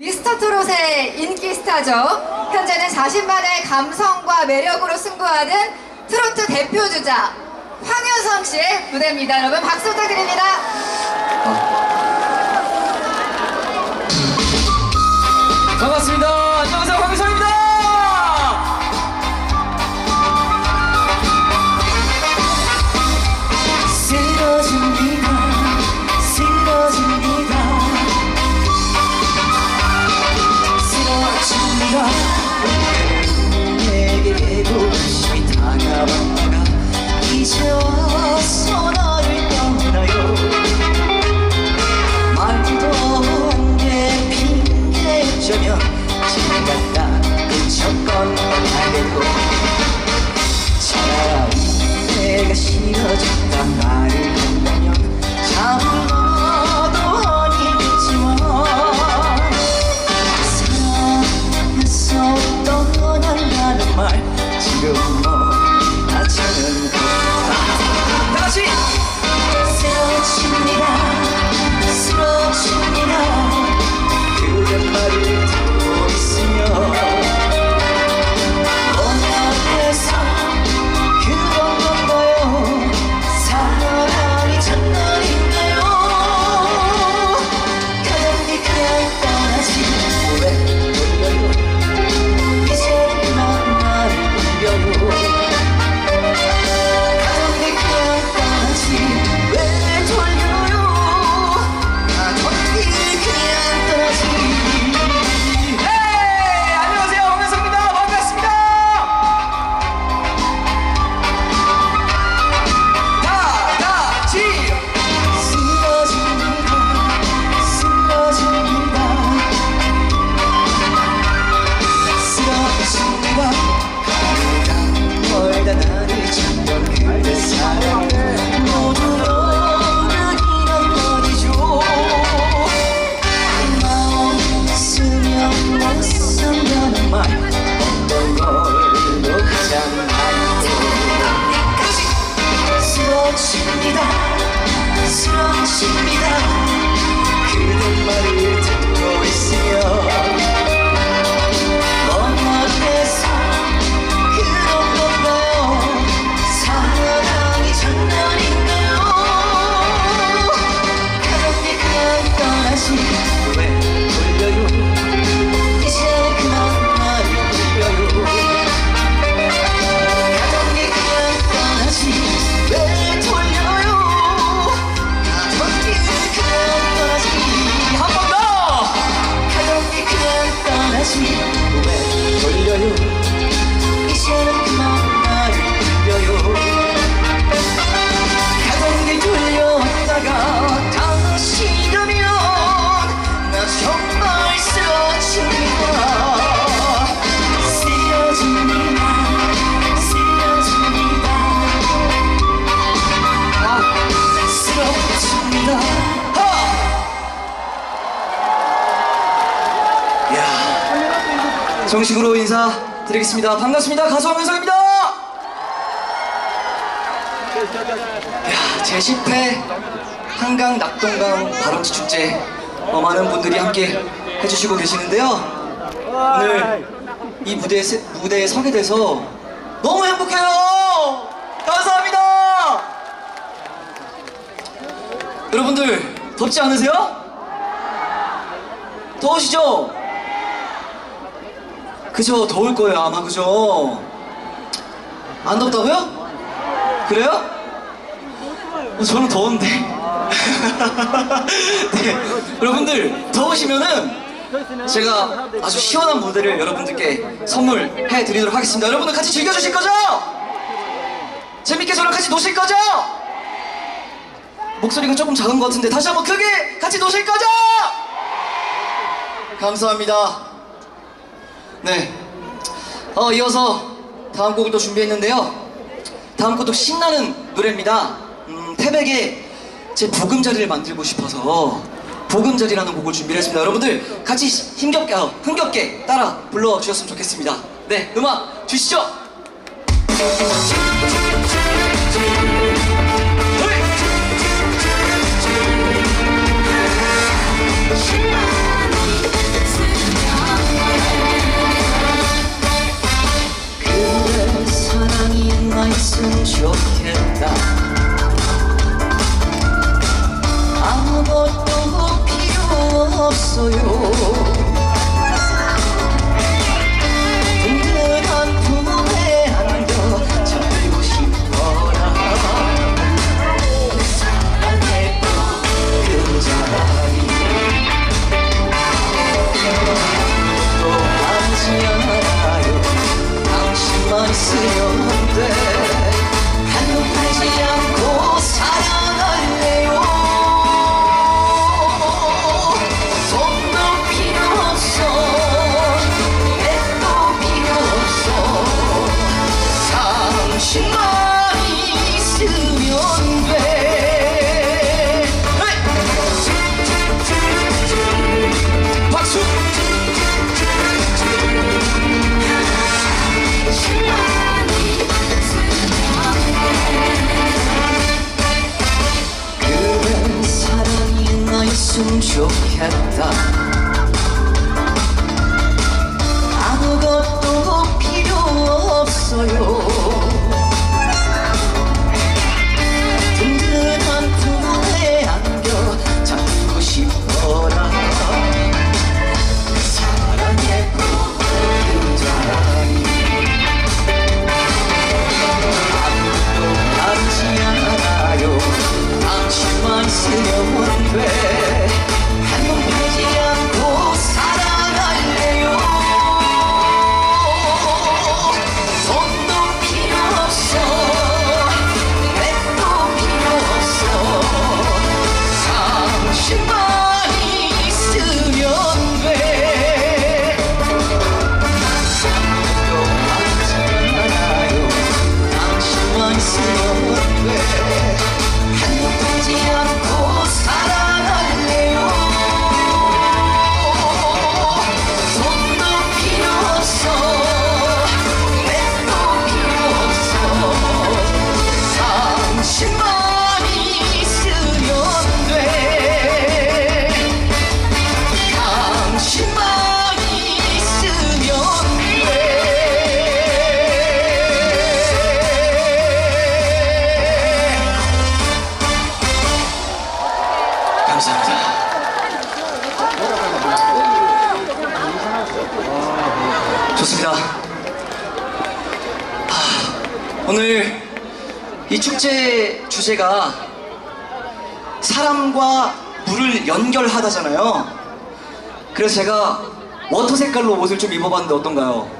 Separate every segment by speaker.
Speaker 1: 미스터 트롯의 인기 스타죠. 현재는 자신만의 감성과 매력으로 승부하는 트로트 대표 주자 황효성 씨의 무대입니다. 여러분 박수 부탁드립니다.
Speaker 2: 반 정식으로 인사드리겠습니다. 반갑습니다. 가수 황유성입니다. 야, 제10회 한강 낙동강 발원지 축제 어, 많은 분들이 함께 해주시고 계시는데요. 오늘 이 무대에, 세- 무대에 서게 돼서 너무 행복해요. 감사합니다. 여러분들 덥지 않으세요? 더우시죠? 그죠? 더울 거예요 아마 그죠? 안 덥다고요? 그래요? 어, 저는 더운데 네, 여러분들 더우시면은 제가 아주 시원한 무대를 여러분들께 선물해 드리도록 하겠습니다 여러분들 같이 즐겨주실 거죠? 재밌게 저랑 같이 노실 거죠? 목소리가 조금 작은 것 같은데 다시 한번 크게 같이 노실 거죠? 감사합니다. 네. 어, 이어서 다음 곡을 또 준비했는데요. 다음 곡도 신나는 노래입니다. 음, 태백에 제 보금자리를 만들고 싶어서 보금자리라는 곡을 준비했습니다. 여러분들 같이 힘겹게, 어, 흥겹게 따라 불러주셨으면 좋겠습니다. 네, 음악 주시죠. 있으면 좋겠다. 아무것도 필요 없어요. 너였으면
Speaker 3: 오늘 이 축제 주제가 사람과 물을 연결하다잖아요. 그래서 제가 워터 색깔로 옷을 좀 입어봤는데 어떤가요?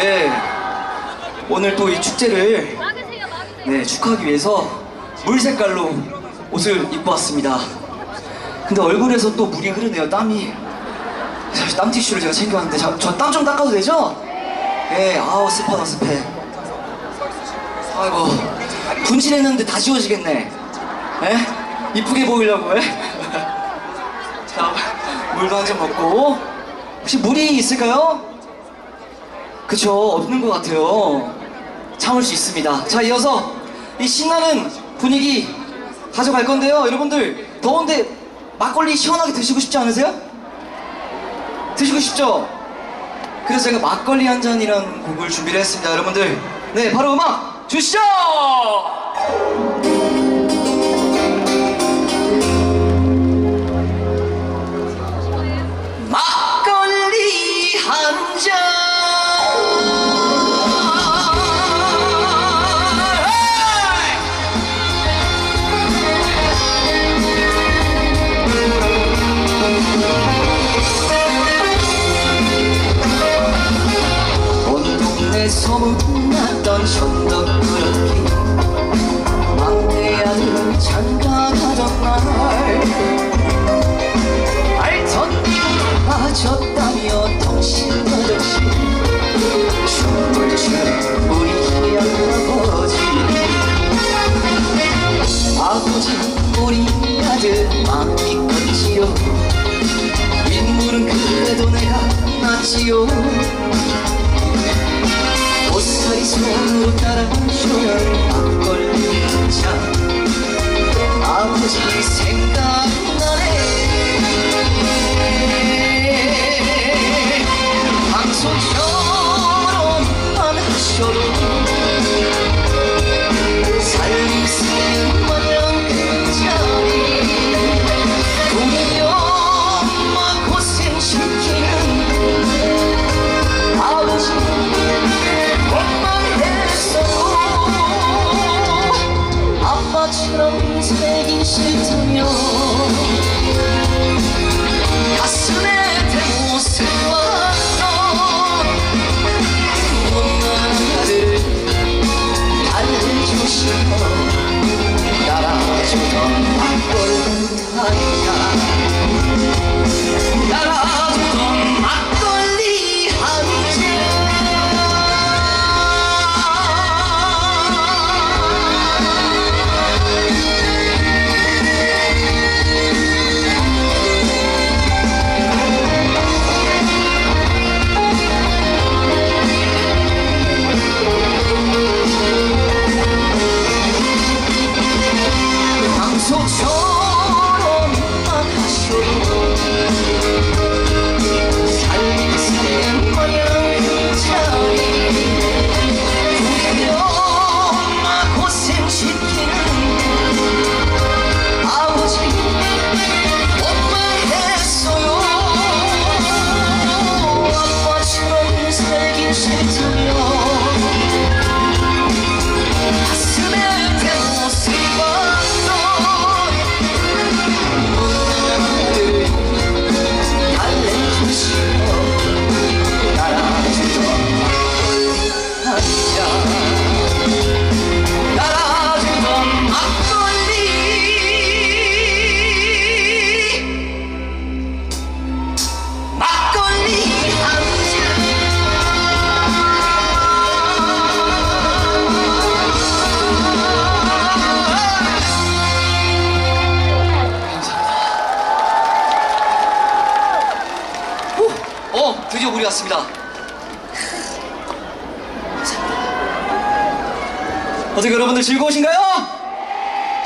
Speaker 3: 예. 오늘 또 이 축제를 네, 축하하기 위해서 물 색깔로 옷을 입고 왔습니다. 근데 얼굴에서 또 물이 흐르네요, 땀이. 땀 티슈를 제가 챙겨왔는데, 저 땀 좀 닦아도 되죠? 예, 아우, 습하다, 습해. 아이고, 분칠했는데 다 지워지겠네. 예? 이쁘게 보이려고, 예? 자, 물도 한 잔 먹고. 혹시 물이 있을까요? 그쵸, 없는 것 같아요. 참을 수 있습니다. 자, 이어서 이 신나는 분위기 가져갈 건데요. 여러분들, 더운데 막걸리 시원하게 드시고 싶지 않으세요? 드시고 싶죠? 그래서 제가 막걸리 한 잔이란 곡을 준비를 했습니다. 여러분들, 네, 바로 음악 주시죠! 막걸리 한 잔. 소문났 빠졌다며 덩신버릇이 춤을 추는 우리 할아버지. 아버지 우리 아들 마음이 컸지요. 인물은 그래도 내가 낫지요 따라주는 막걸리 한잔 아버지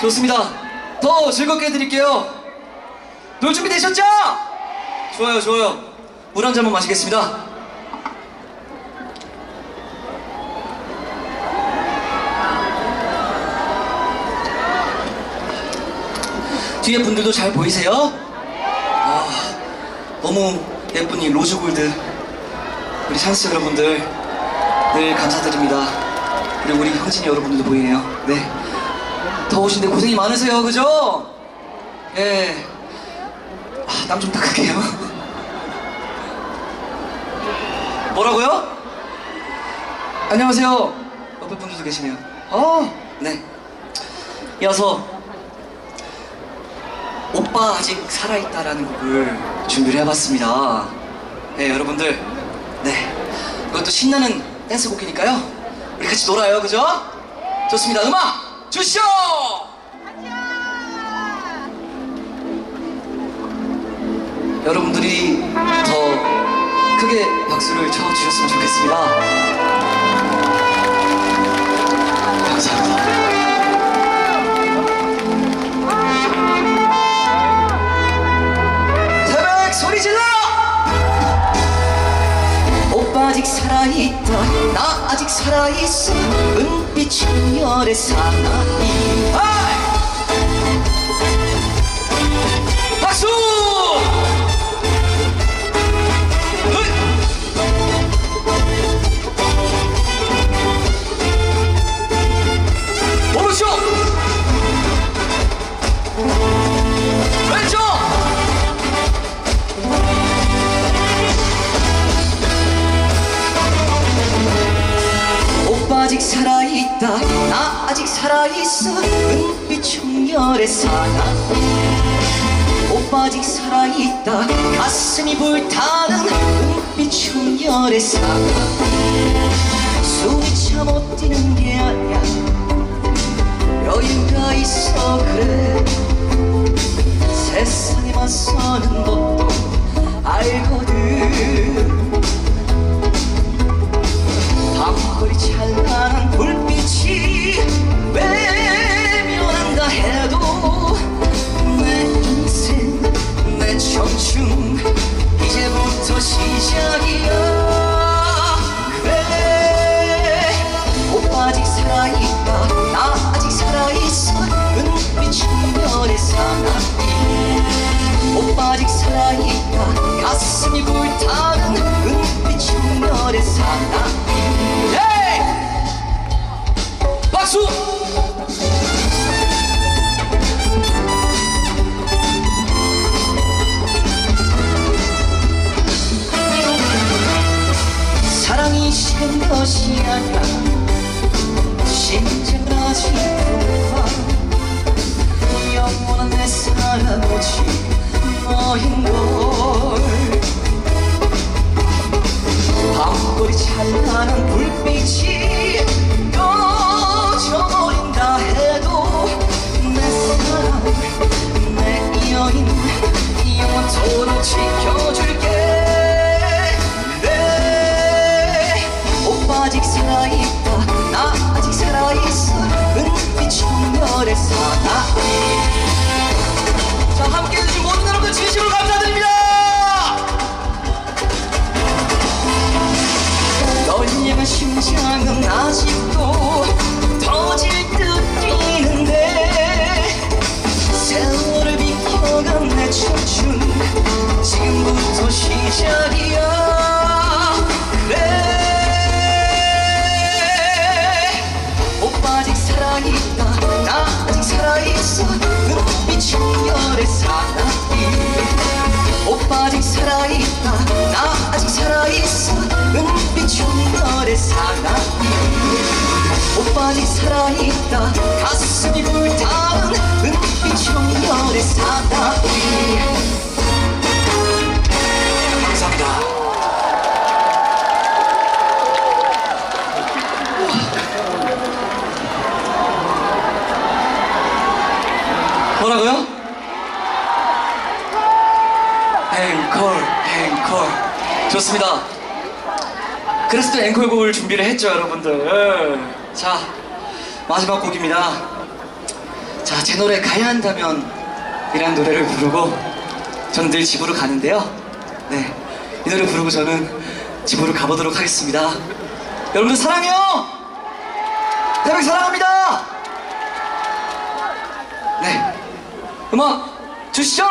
Speaker 4: 좋습니다. 더 즐겁게 해드릴게요. 놀 준비 되셨죠? 좋아요, 좋아요. 물 한 잔만 마시겠습니다. 뒤에 분들도 잘 보이세요? 아, 너무 예쁜 이 로즈골드 우리 찬스 여러분들 늘 감사드립니다 그리고 우리 형진이 여러분들도 보이네요 네 더우신데 고생이 많으세요 그죠? 예땀 좀 닦을게요 뭐라고요? 안녕하세요 옆에 분들도 계시네요 어 네 이어서 오빠 아직 살아있다라는 곡을 준비를 해봤습니다. 네, 여러분들. 네. 이것도 신나는 댄스곡이니까요. 우리 같이 놀아요, 그죠? 좋습니다. 음악 주시오! 여러분들이 더 크게 박수를 쳐주셨으면 좋겠습니다. 감사합니다. 태백 소리 질러!
Speaker 2: 오빠 아직 살아있다 나 아직 살아있어 은빛 충혈의 사나이
Speaker 4: 하
Speaker 2: 있다 나 아직 살아있어. 은빛 충혈의 사나이 오빠 아직 살아있다. 가슴이 불타는 은빛 충혈의 사나이 숨이 차 못 뛰는 게 아니야. 여유가 있어 그래. 세상에 맞서는 법도 알거든 밤거리 찬란한 불빛이 외면한다 해도 내 인생 내 청춘 이제부터 시작이야 너인 걸 살아있다 가슴이 불타는 눈빛 청렬의 사나이 감사합니다
Speaker 5: 뭐라고요? 앵콜, 앵콜. 좋습니다. 그래서 또 앵콜곡을 준비를 했죠, 여러분들. 자, 마지막 곡입니다. 자, 제 노래 가야 한다면 이란 노래를 부르고 저는 늘 집으로 가는데요. 네, 이 노래 부르고 저는 집으로 가보도록 하겠습니다. 여러분들 사랑해요! 태백 사랑합니다! 네, 음악 주시죠!